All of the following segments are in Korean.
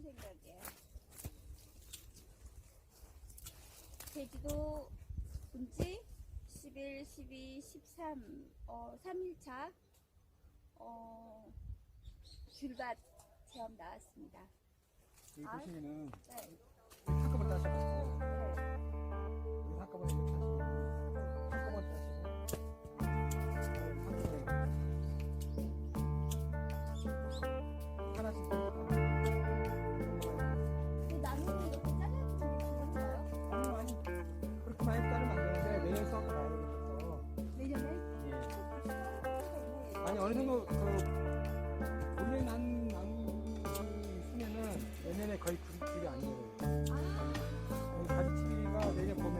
생각이야? 제주도 온지 11, 12, 13, 어, 3일차, 어, 귤밭 체험 나왔습니다. 여기 아. 보시면은 네. 어느 정도 그 올해 난 나무 수면은 내년에 거의 그 길이 아니에요 아, 가지치기가 내년 봄에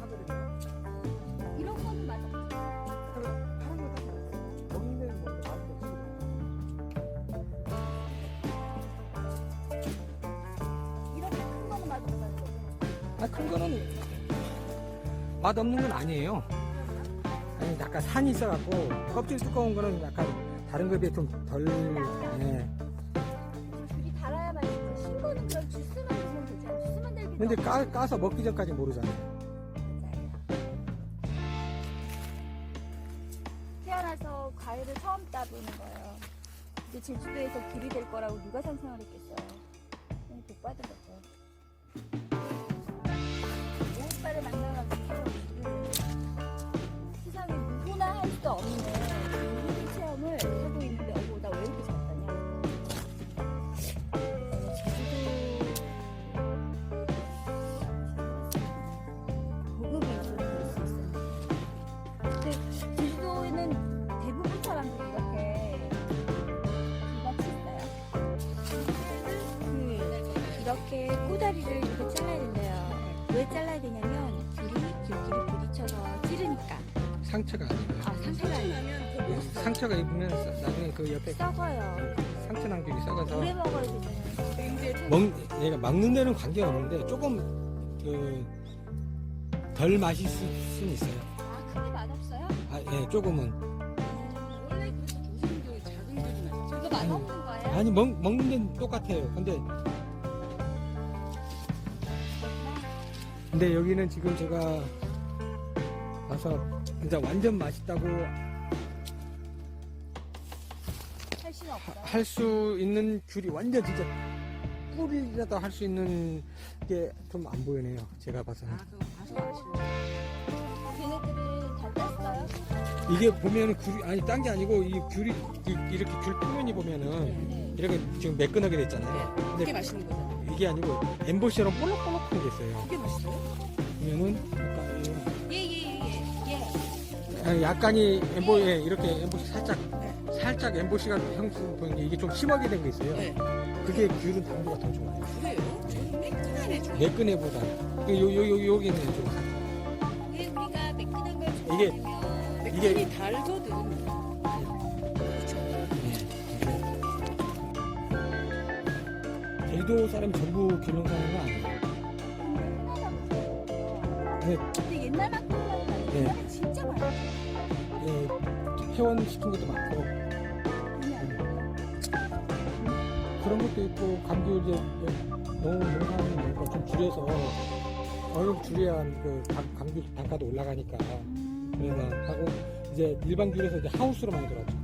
하거든요 이런 거는 맞아. 그럼 파란 거 따서 먹는 데는 먹는데 많이 먹지 이렇게 큰 거는 맛없다는 거죠. 아, 큰 거는 맛 없는 건 아니에요. 아니, 약간 산이 있어갖고, 껍질 두꺼운 거는 약간 다른 거에 비해 좀 덜, 예. 귤이 달아야 맛있지. 신 거는 그냥 주스만 드시면 되잖아. 주스만 들기 근데 까, 까서 먹기 전까지 모르잖아요. 태어나서 과일을 처음 따보는 거예요. 근데 제주도에서 귤이 될 거라고 누가 상상을 했겠어요. 이렇게 꼬다리를 이렇게 잘라야 된대요. 왜 잘라야 되냐면 귤이 귤끼리 부딪혀서 찌르니까. 상처가 아니고요. 아 상태가 아니에요. 상처가 입으면 사- 나중에 그 옆에 썩어요. 상처 남기기 썩어서 오래 먹어야 되잖아요. 먹, 얘가 먹는 데는 관계가 없는데 조금 그, 덜 맛있을 수는 있어요. 아 크게 맛없어요? 아, 예, 조금은. 원래 그래서 조심도 작은 맛있죠. 이거 맛없는 거예요? 아니, 먹, 먹는 데는 똑같아요. 근데 근데 여기는 지금 제가 와서 진짜 완전 맛있다고 할 수 있는 귤이 완전 진짜 꿀이라도 할 수 있는 게 좀 안 보이네요. 제가 봐서는. 걔네들은 땄어요? 이게 보면은 귤이 아니 딴 게 아니고 이 귤이 이- 이렇게 귤 표면이 보면은 네. 이렇게 지금 매끈하게 됐잖아요. 그게 근데 맛있는 거잖아. 이게 아니고 엠보시처럼 볼록볼록한 게 있어요. 그게 맛있어요? 보면은 약간 예예예예. 이- 약간이 엠보에 이렇게 엠보시 살짝 네. 살짝 엠보시가 형성 보이는 게 이게 좀 심하게 된 게 있어요. 네. 그게 귤은 당도가 더 좋아요. 그래요? 저는 매끈하네 좀. 매끈해보다 요, 요, 요, 여기는 좀 왜 우리가 매끈한 걸 이게- 좋아하냐면 이게- 매끈이 달거든. 제주도 사람이 전부 사는 건 아니에요. 네. 근데 옛날만큼은 아니에요. 네. 옛날에 진짜 많았어요. 예, 회원 시킨 것도 많고 그런 것도 있고 감귤 이제 너무 농사하는 거니까 좀 줄여서 어느 줄여야 그 감- 감귤 단가도 올라가니까 그래서 하고 이제 일반 귤에서 이제 하우스로 들어왔죠.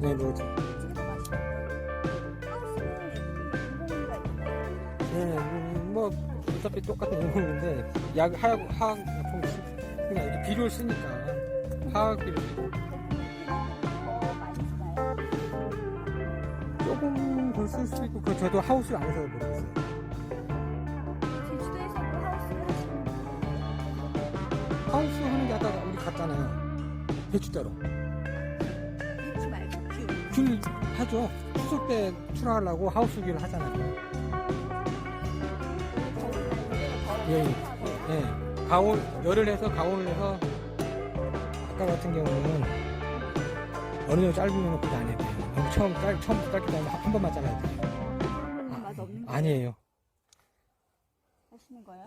네. 하우스는 인공이가 있나요? 네, 음, 뭐 어차피 똑같은 용어인데 약 화학 화학 약품 쓰- 그냥 이렇게 비료를 쓰니까 화학 비료? 조금 더쓸 수도 있고 그 저도 하우스를 안 해서 모르겠어요. 하우스 하는 게 아까 우리 갔잖아요. 배추자루. 귤. 귤 하죠. 추석 때 출하하려고 하우스 귤 하잖아요. 예, 예. 가온, 열을 해서 가온을 해서 아까 같은 경우는 어느 정도 짧으면 그게 안 해야 돼요. 처음 짧, 처음부터 짧게 하면 한 번만 잘라야 돼요. 거 아니에요. 하시는 거예요?